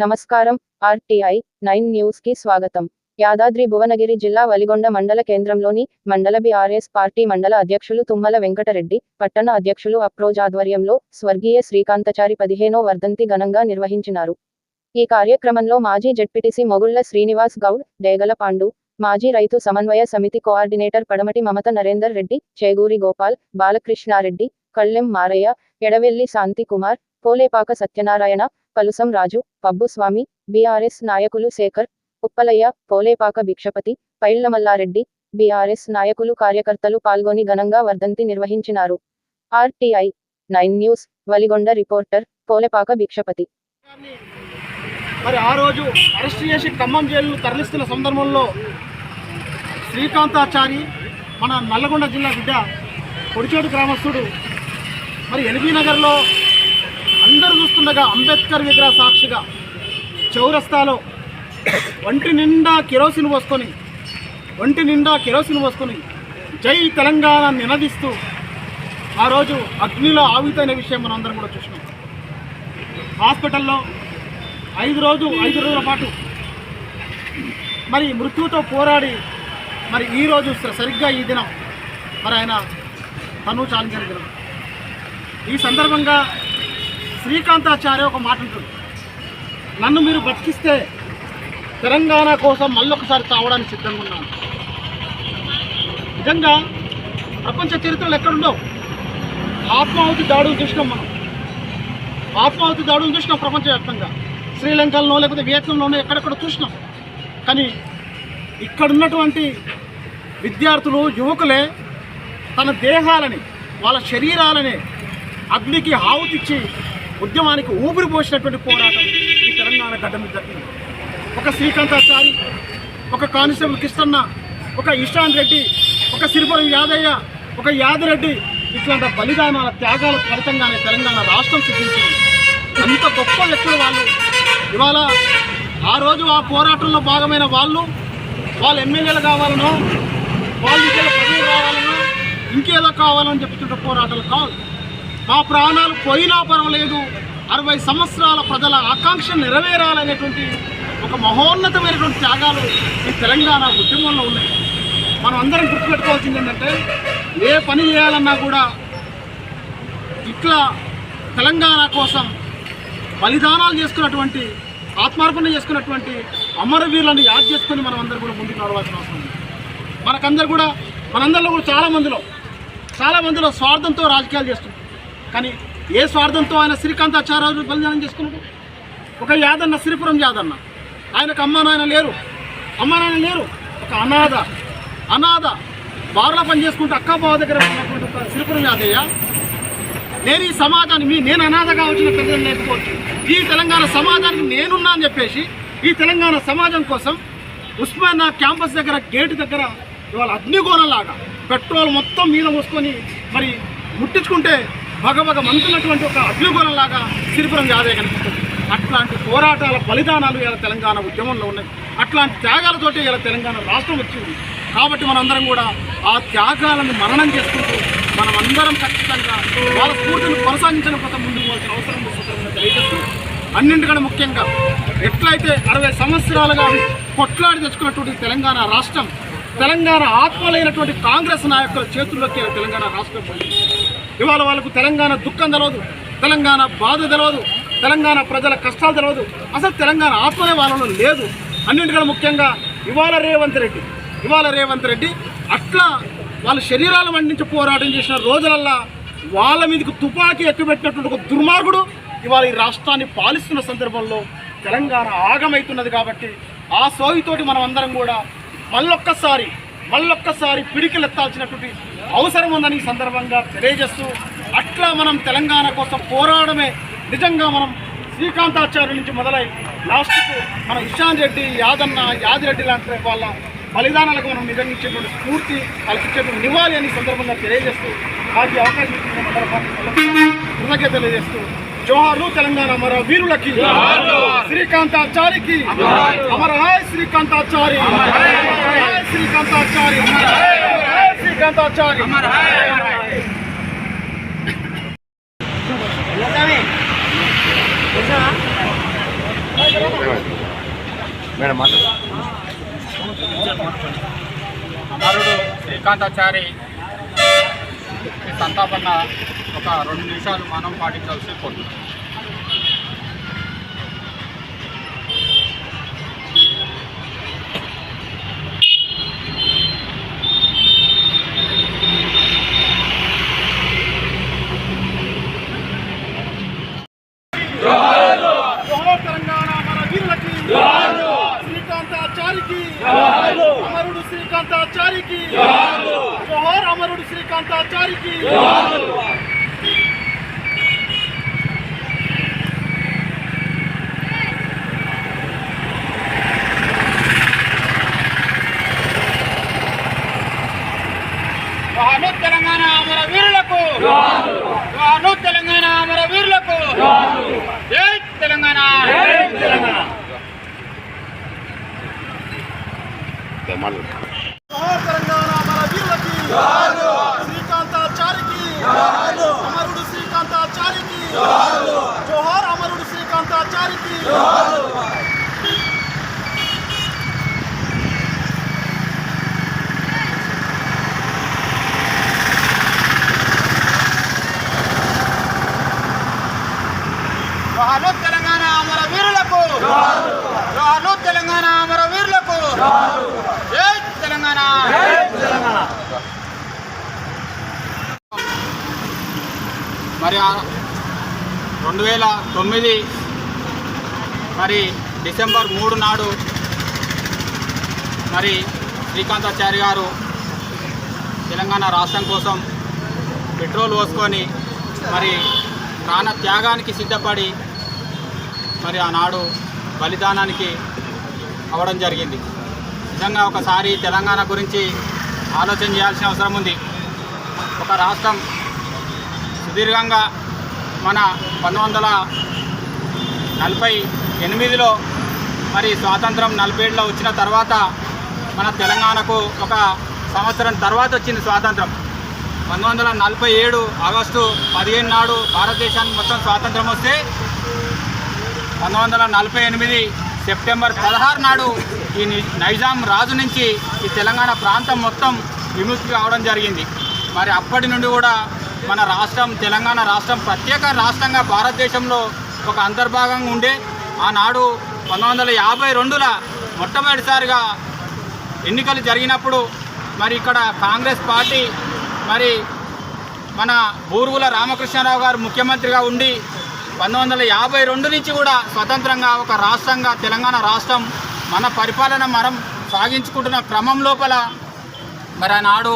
నమస్కారం RTI nine న్యూస్కి స్వాగతం. యాదాద్రి భువనగిరి జిల్లా వలిగొండ మండల కేంద్రంలోని మండల బీఆర్ఎస్ పార్టీ మండల అధ్యక్షులు తుమ్మల వెంకటరెడ్డి పట్టణ అధ్యక్షులు అప్రోజ్ ఆధ్వర్యంలో స్వర్గీయ శ్రీకాంతచారి పదిహేనో వర్ధంతి ఘనంగా నిర్వహించినారు. ఈ కార్యక్రమంలో మాజీ జడ్పీటీసీ మొగుళ్ళ శ్రీనివాస్ గౌడ్ డేగల పాండు మాజీ రైతు సమన్వయ సమితి కోఆర్డినేటర్ పడమటి మమత నరేందర్ రెడ్డి చేగూరి గోపాల్ బాలకృష్ణారెడ్డి కళ్ళెం మారయ్య ఎడవెల్లి శాంతి కుమార్ పోలేపాక సత్యనారాయణ కలుసం రాజు పబ్బు స్వామి బీఆర్ఎస్ నాయకులు శేఖర్ ఉప్పలయ్య పోలేపాక భిక్షపతి పైళ్ళమల్లారెడ్డి బీఆర్ఎస్ నాయకులు కార్యకర్తలు పాల్గొని ఘనంగా వర్ధంతి నిర్వహించినారు. RTI nine news Valigonda reporter Polepaka Bhikshapathi. మరి ఆ రోజు అరెస్ట్ చేసి ఖమ్మం జైలు తరలిస్తున్న సందర్భంలో శ్రీకాంతాచారి మన నల్లగొండ జిల్లా బిడ్డ పొడిచేడు గ్రామస్తుడు మరి ఎల్బీ నగర్లో అందరూ చూస్తుండగా అంబేద్కర్ విగ్రహ సాక్షిగా చౌరస్తాలో ఒంటి నిండా కెరోసిన్ పోసుకొని ఒంటి నిండా కెరోసిన్ పోసుకొని జై తెలంగాణ నినదిస్తూ ఆ రోజు అగ్నిలో ఆవితైన విషయం మనం అందరం కూడా చూసినాం. హాస్పిటల్లో ఐదు రోజు ఐదు రోజుల పాటు మరి మృత్యుతో పోరాడి మరి ఈ రోజు సరిగ్గా ఈ దినం మరి ఆయన తను చాలించిన దినం. ఈ సందర్భంగా శ్రీకాంతాచార్య ఒక మాట ఉంటుంది నన్ను మీరు బతికిస్తే తెలంగాణ కోసం మళ్ళొకసారి తావడానికి సిద్ధంగా ఉన్నాను. నిజంగా ప్రపంచ చరిత్రలు ఎక్కడుండవు? ఆత్మాహుతి దాడులు చూసినాం మనం. ఆత్మాహుతి దాడులు చూసినాం ప్రపంచవ్యాప్తంగా. శ్రీలంకలో లేకపోతే వియత్నంలోనో ఎక్కడెక్కడ చూసినాం. కానీ ఇక్కడున్నటువంటి విద్యార్థులు యువకులే తన దేహాలని వాళ్ళ శరీరాలని అగ్నికి ఆవుతిచ్చి ఉద్యమానికి ఊపిరి పోసినటువంటి పోరాటం ఈ తెలంగాణ గడ్డ మీద జరిగింది. ఒక శ్రీకాంతాచారి ఒక కానిస్టేబుల్ కిష్టన్న ఒక ఇషాన్ రెడ్డి ఒక సిరిపురం యాదయ్య ఒక యాదిరెడ్డి ఇట్లాంటి బలిదానాల త్యాగాల ఫలితంగానే తెలంగాణ రాష్ట్రం సిద్ధించింది. అంత గొప్ప వ్యక్తులు వాళ్ళు. ఇవాళ ఆ రోజు ఆ పోరాటంలో భాగమైన వాళ్ళు వాళ్ళు ఎమ్మెల్యేలు కావాలనో వాళ్ళు ఇక్కడ పదవి కావాలనో ఇంకేదో కావాలని చెప్తుంటే పోరాటాలు కాదు మా ప్రాణాలు పోయినా పర్వాలేదు. అరవై సంవత్సరాల ప్రజల ఆకాంక్ష నెరవేరాలనేటువంటి ఒక మహోన్నతమైనటువంటి త్యాగాలు ఈ తెలంగాణ ఉద్యమంలో ఉన్నాయి. మనం అందరం గుర్తుపెట్టుకోవాల్సింది ఏంటంటే ఏ పని చేయాలన్నా కూడా ఇట్లా తెలంగాణ కోసం బలిదానాలు చేసుకున్నటువంటి ఆత్మార్పణ చేసుకున్నటువంటి అమరవీరులను యాద్ చేసుకుని మనం అందరూ కూడా ముందుకు నడవాల్సిన అవసరం ఉంది. మనకందరూ కూడా మనందరిలో కూడా చాలామందిలో చాలామందిలో చాలా మందిలో స్వార్థంతో రాజకీయాలు చేస్తున్నారు. కానీ ఏ స్వార్థంతో ఆయన శ్రీకాంతాచార్య బలిదానం చేసుకున్నాడు? ఒక యాదన్న శ్రీపురం యాదన్న. ఆయనకు అమ్మ నాయన లేరు. అమ్మ నాయన లేరు. ఒక అనాథ అనాథ. బారుల పని చేసుకుంటూ అక్క బావ దగ్గర ఉన్నటువంటి ఒక శ్రీపురం యాదయ్య. నేను ఈ సమాజాన్ని మీ నేను అనాథగా వచ్చిన ప్రజలు నేర్చుకోవచ్చు. ఈ తెలంగాణ సమాజానికి నేనున్నా అని చెప్పేసి ఈ తెలంగాణ సమాజం కోసం ఉస్మానా క్యాంపస్ దగ్గర గేటు దగ్గర ఇవాళ అగ్నిగోళంలాగా పెట్రోల్ మొత్తం మీద పోసుకొని మరి ముట్టించుకుంటే భగభగ మంతున్నటువంటి ఒక అగ్నిగోళంలాగా సిరిపురం యాదయ్య కనిపిస్తుంది. అట్లాంటి పోరాటాల బలిదానాలు ఇలా తెలంగాణ ఉద్యమంలో ఉన్నాయి. అట్లాంటి త్యాగాలతోటి ఇలా తెలంగాణ రాష్ట్రం వచ్చింది. కాబట్టి మనందరం కూడా ఆ త్యాగాలను మరణం చేసుకుంటూ మనమందరం ఖచ్చితంగా వాళ్ళ స్ఫూర్తిని కొనసాగించడం కోసం ముందుకు పోవాల్సిన అవసరం తెలియజేస్తూ. అన్నింటికన్నా ముఖ్యంగా ఎట్లయితే అరవై సంవత్సరాలుగా కొట్లాడి తెచ్చుకున్నటువంటి తెలంగాణ రాష్ట్రం తెలంగాణ ఆత్మలైనటువంటి కాంగ్రెస్ నాయకుల చేతుల్లోకి తెలంగాణ రాష్ట్రం పోయింది. ఇవాళ వాళ్ళకు తెలంగాణ దుఃఖం తెలియదు తెలంగాణ బాధ తెలియదు తెలంగాణ ప్రజల కష్టాలు తెలియదు అసలు తెలంగాణ ఆత్మనే వాళ్ళలో లేదు. అన్నింటికన్నా ముఖ్యంగా ఇవాళ రేవంత్ రెడ్డి. ఇవాళ రేవంత్ రెడ్డి అట్లా వాళ్ళ శరీరాలు వండించి పోరాటం చేసిన రోజులల్లా వాళ్ళ మీదకి తుపాకీ ఎక్కుపెట్టినటువంటి ఒక దుర్మార్గుడు ఇవాళ ఈ రాష్ట్రాన్ని పాలిస్తున్న సందర్భంలో తెలంగాణ ఆగమైతున్నది కాబట్టి ఆ సోయితోటి మనం అందరం కూడా మళ్ళొక్కసారి మళ్ళొక్కసారి పిడికిలెత్తాల్సినటువంటి అవసరం ఉందని ఈ సందర్భంగా తెలియజేస్తూ అట్లా మనం తెలంగాణ కోసం పోరాడమే నిజంగా మనం శ్రీకాంతాచార్య నుంచి మొదలై లాస్ట్కు మన ఇషాన్ రెడ్డి యాదన్న యాదిరెడ్డి లాంటి వాళ్ళ బలిదానాలకు మనం నిజంగా ఇచ్చేటువంటి స్ఫూర్తి ఇచ్చేటువంటి నివాళి అని సందర్భంగా తెలియజేస్తూ ఈ అవకాశం ఇచ్చిన కృతజ్ఞత తెలియజేస్తూ జోహార్లు తెలంగాణ అమర వీరులకి శ్రీకాంతాచారికి అమర Srikanthachari! Srikanthachari! Hi Srikanthachari Cuéntame. ¿Esa? Madam మాట్లాడు అమరుడు శ్రీకాంతాచారి ఈ సంతాపన ఒక రెండు నిమిషాలు మనం పాటించాల్సి కోరుతున్నాం జోహార్ తెలంగాణ మన వీరులకి శ్రీకాంతాచారికి అమరుడు శ్రీకాంతాచారికి జోహార్ అమరుడు శ్రీకాంతాచారికి వాను తెలంగాణ అమర వీరులకు వాను తెలంగాణ అమర వీరులకు జై తెలంగాణ జోహార్ తెలంగాణ మన వీరులకి శ్రీకాంతాచారికి అమరుడు శ్రీకాంతాచారికి జోహార్ అమరుడు శ్రీకాంతాచారికి వాను తెలంగాణ అమర వీరులకు వాను తెలంగాణ అమర వీరులకు. జై తెలంగాణ. మరి రెండు వేల తొమ్మిది మరి డిసెంబర్ మూడు నాడు మరి శ్రీకాంతాచారి గారు తెలంగాణ రాష్ట్రం కోసం పెట్రోల్ పోసుకొని మరి ప్రాణ త్యాగానికి సిద్ధపడి మరి ఆనాడు బలిదానానికి అవ్వడం జరిగింది. నిజంగా ఒకసారి తెలంగాణ గురించి ఆలోచన చేయాల్సిన అవసరం ఉంది. ఒక రాష్ట్రం సుదీర్ఘంగా మన పంతొమ్మిది వందల నలభై ఎనిమిదిలో మరి స్వాతంత్రం నలభై ఏడులో వచ్చిన తర్వాత మన తెలంగాణకు ఒక సంవత్సరం తర్వాత వచ్చింది స్వాతంత్రం. పంతొమ్మిది వందల నలభై ఏడు ఆగస్టు పదిహేను నాడు భారతదేశానికి మొత్తం స్వాతంత్రం వస్తే పంతొమ్మిది వందల నలభై ఎనిమిది సెప్టెంబర్ పదహారు నాడు ఈ నైజాం రాజు నుంచి ఈ తెలంగాణ ప్రాంతం మొత్తం విముక్తి కావడం జరిగింది. మరి అప్పటి నుండి కూడా మన రాష్ట్రం తెలంగాణ రాష్ట్రం ప్రత్యేక రాష్ట్రంగా భారతదేశంలో ఒక అంతర్భాగంగా ఉండే. ఆనాడు పంతొమ్మిది వందల యాభై రెండుల మొట్టమొదటిసారిగా ఎన్నికలు జరిగినప్పుడు మరి ఇక్కడ కాంగ్రెస్ పార్టీ మరి మన బూరుగుల రామకృష్ణారావు గారు ముఖ్యమంత్రిగా ఉండి పంతొమ్మిది వందల యాభై రెండు నుంచి కూడా స్వతంత్రంగా ఒక రాష్ట్రంగా తెలంగాణ రాష్ట్రం మన పరిపాలన మనం సాగించుకుంటున్న క్రమం లోపల మరి ఆనాడు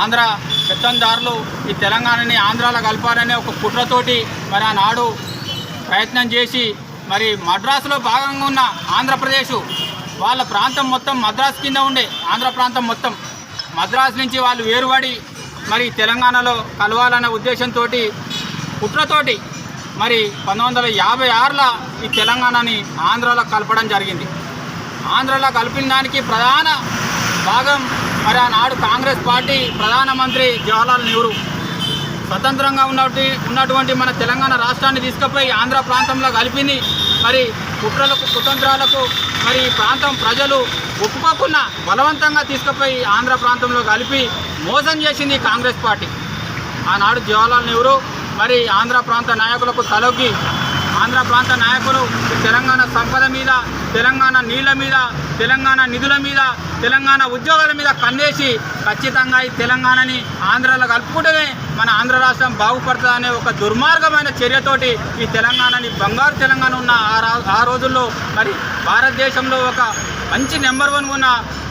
ఆంధ్ర పెత్తందారులు ఈ తెలంగాణని ఆంధ్రాలో కలపాలనే ఒక కుట్రతోటి మరి ఆనాడు ప్రయత్నం చేసి మరి మద్రాసులో భాగంగా ఉన్న ఆంధ్రప్రదేశ్ వాళ్ళ ప్రాంతం మొత్తం మద్రాసు కింద ఉండే ఆంధ్ర ప్రాంతం మొత్తం మద్రాసు నుంచి వాళ్ళు వేరుపడి మరి తెలంగాణలో కలవాలనే ఉద్దేశంతో కుట్రతోటి మరి పంతొమ్మిది వందల యాభై ఆరులో ఈ తెలంగాణని ఆంధ్రాలో కలపడం జరిగింది. ఆంధ్రలో కలిపిన దానికి ప్రధాన భాగం మరి ఆనాడు కాంగ్రెస్ పార్టీ ప్రధానమంత్రి జవహర్లాల్ నెహ్రూ. స్వతంత్రంగా ఉన్నటువంటి ఉన్నటువంటి మన తెలంగాణ రాష్ట్రాన్ని తీసుకుపోయి ఆంధ్ర ప్రాంతంలో కలిపింది. మరి కుట్రలకు కుతంత్రాలకు మరి ఈ ప్రాంతం ప్రజలు ఒప్పుకోకుండా బలవంతంగా తీసుకుపోయి ఆంధ్ర ప్రాంతంలో కలిపి మోసం చేసింది కాంగ్రెస్ పార్టీ. ఆనాడు జవహర్లాల్ నెహ్రూ మరి ఆంధ్ర ప్రాంత నాయకులకు తలొగ్గి ఆంధ్ర ప్రాంత నాయకులు ఈ తెలంగాణ సంపద మీద తెలంగాణ నీళ్ళ మీద తెలంగాణ నిధుల మీద తెలంగాణ ఉద్యోగాల మీద కన్నేసి ఖచ్చితంగా ఈ తెలంగాణని ఆంధ్రాలో కలుపుకుంటేనే మన ఆంధ్ర రాష్ట్రం బాగుపడుతుందనే ఒక దుర్మార్గమైన చర్యతోటి ఈ తెలంగాణని బంగారు తెలంగాణ ఉన్న ఆ ఆ రోజుల్లో మరి భారతదేశంలో ఒక మంచి నెంబర్ వన్ ఉన్న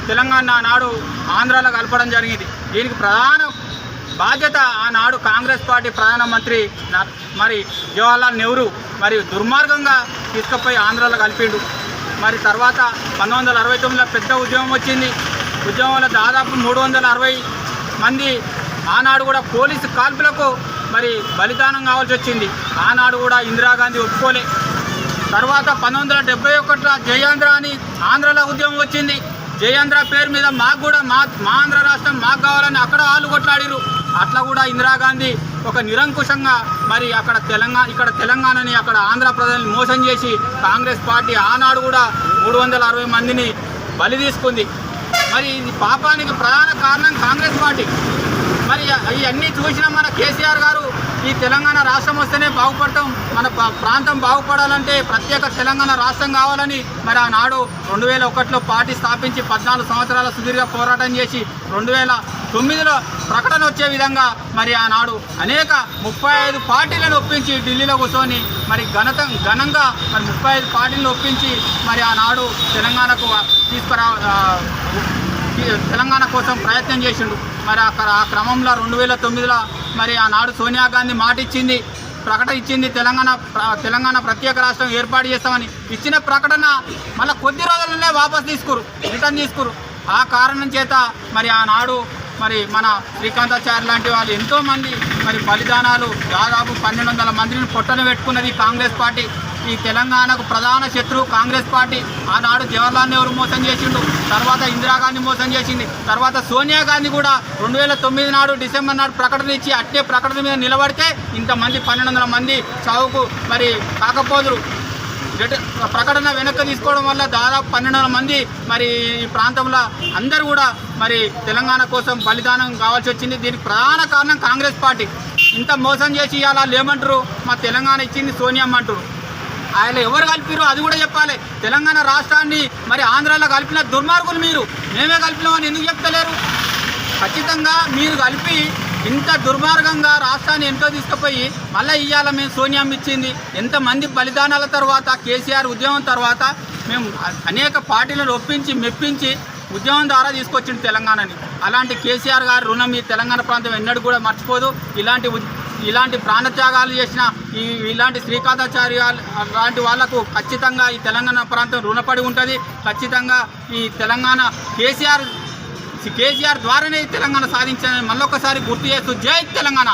తెలంగాణ నాడు ఆంధ్రాలో కలపడం జరిగింది. దీనికి ప్రధాన బాధ్యత ఆనాడు కాంగ్రెస్ పార్టీ ప్రధానమంత్రి మరి జవహర్లాల్ నెహ్రూ మరి దుర్మార్గంగా తీసుకుపోయి ఆంధ్రాలో కలిపిండు. మరి తర్వాత పంతొమ్మిది వందల అరవై తొమ్మిదిలో పెద్ద ఉద్యమం వచ్చింది. ఉద్యమంలో దాదాపు మూడు వందల అరవై మంది ఆనాడు కూడా పోలీసు కాల్పులకు మరి బలిదానం కావాల్సి వచ్చింది. ఆనాడు కూడా ఇందిరాగాంధీ ఒప్పుకోలే. తర్వాత పంతొమ్మిది వందల డెబ్బై ఒకటిలో జయాంధ్ర అని ఆంధ్రలో ఉద్యమం వచ్చింది. జయాంధ్ర పేరు మీద మాకు కూడా మా మా ఆంధ్ర రాష్ట్రం మాకు కావాలని అక్కడ వాళ్ళు కొట్లాడిరు అట్లా కూడా ఇందిరాగాంధీ ఒక నిరంకుశంగా మరి అక్కడ తెలంగాణ ఇక్కడ తెలంగాణని అక్కడ ఆంధ్రప్రదేశ్ని మోసం చేసి కాంగ్రెస్ పార్టీ ఆనాడు కూడా మూడు వందల అరవై మందిని బలి తీసుకుంది. మరి ఇది పాపానికి ప్రధాన కారణం కాంగ్రెస్ పార్టీ. మరి ఇవన్నీ చూసిన మన కేసీఆర్ గారు ఈ తెలంగాణ రాష్ట్రం వస్తేనే బాగుపడటం మన ప్రాంతం బాగుపడాలంటే ప్రత్యేక తెలంగాణ రాష్ట్రం కావాలని మరి ఆనాడు రెండు వేల ఒకటిలో పార్టీ స్థాపించి పద్నాలుగు సంవత్సరాల సుదీర్ఘ పోరాటం చేసి రెండు వేల తొమ్మిదిలో ప్రకటన వచ్చే విధంగా మరి ఆనాడు అనేక ముప్పై ఐదు పార్టీలను ఒప్పించి ఢిల్లీలో కూర్చొని మరి ఘనత ఘనంగా మరి ముప్పై ఐదు పార్టీలను ఒప్పించి మరి ఆనాడు తెలంగాణకు తీసుకురా ఈ తెలంగాణ కోసం ప్రయత్నం చేసిండు. మరి అక్కడ ఆ క్రమంలో రెండు వేల తొమ్మిదిలో మరి ఆనాడు సోనియా గాంధీ మాట ఇచ్చింది ప్రకటన ఇచ్చింది తెలంగాణ తెలంగాణ ప్రత్యేక రాష్ట్రం ఏర్పాటు చేస్తామని. ఇచ్చిన ప్రకటన మళ్ళీ కొద్ది రోజులనే వాపస్ తీసుకురు రిటర్న్ తీసుకురు. ఆ కారణం చేత మరి ఆనాడు మరి మన శ్రీకాంతాచార్య లాంటి వాళ్ళు ఎంతోమంది మరి బలిదానాలు దాదాపు పన్నెండు వందల మందిని పొట్టను పెట్టుకున్నది కాంగ్రెస్ పార్టీ. ఈ తెలంగాణకు ప్రధాన శత్రువు కాంగ్రెస్ పార్టీ. ఆనాడు జవహర్లాల్ నెహ్రూ మోసం చేసిండు. తర్వాత ఇందిరాగాంధీ మోసం చేసింది. తర్వాత సోనియా గాంధీ కూడా రెండు వేల తొమ్మిది నాడు డిసెంబర్ నాడు ప్రకటన ఇచ్చి అట్టే ప్రకటన మీద నిలబడితే ఇంతమంది పన్నెండు వందల మంది చావుకు మరి కాకపోదురు. ప్రకటన వెనక్కి తీసుకోవడం వల్ల దాదాపు పన్నెండు వందల మంది మరి ఈ ప్రాంతంలో అందరూ కూడా మరి తెలంగాణ కోసం బలిదానం కావాల్సి వచ్చింది. దీనికి ప్రధాన కారణం కాంగ్రెస్ పార్టీ. ఇంత మోసం చేసి ఇవాళ లేమంటారు మా తెలంగాణ ఇచ్చింది సోనియా అంటారు. ఆయన ఎవరు కలిపిరో అది కూడా చెప్పాలి. తెలంగాణ రాష్ట్రాన్ని మరి ఆంధ్రాలో కలిపిన దుర్మార్గులు మీరు. మేమే కలిపినామని ఎందుకు చెప్తలేరు? ఖచ్చితంగా మీరు కలిపి ఇంత దుర్మార్గంగా రాష్ట్రాన్ని ఎంతో తీసుకుపోయి మళ్ళీ ఇవాళ మేము సోనియా ఇచ్చింది. ఎంతమంది బలిదానాల తర్వాత కేసీఆర్ ఉద్యమం తర్వాత మేము అనేక పార్టీలను ఒప్పించి మెప్పించి ఉద్యమం ద్వారా తీసుకొచ్చింది తెలంగాణని. అలాంటి కేసీఆర్ గారి రుణం ఈ తెలంగాణ ప్రాంతం ఎన్నడూ కూడా మర్చిపోదు. ఇలాంటి ఇలాంటి ప్రాణత్యాగాలు చేసిన ఈ ఇలాంటి శ్రీకాంతాచార్య లాంటి వాళ్ళకు ఖచ్చితంగా ఈ తెలంగాణ ప్రాంతం రుణపడి ఉంటుంది. ఖచ్చితంగా ఈ తెలంగాణ కేసీఆర్ కేసీఆర్ ద్వారానే తెలంగాణ సాధించాలని మళ్ళొకసారి గుర్తు చేస్తూ జై తెలంగాణ.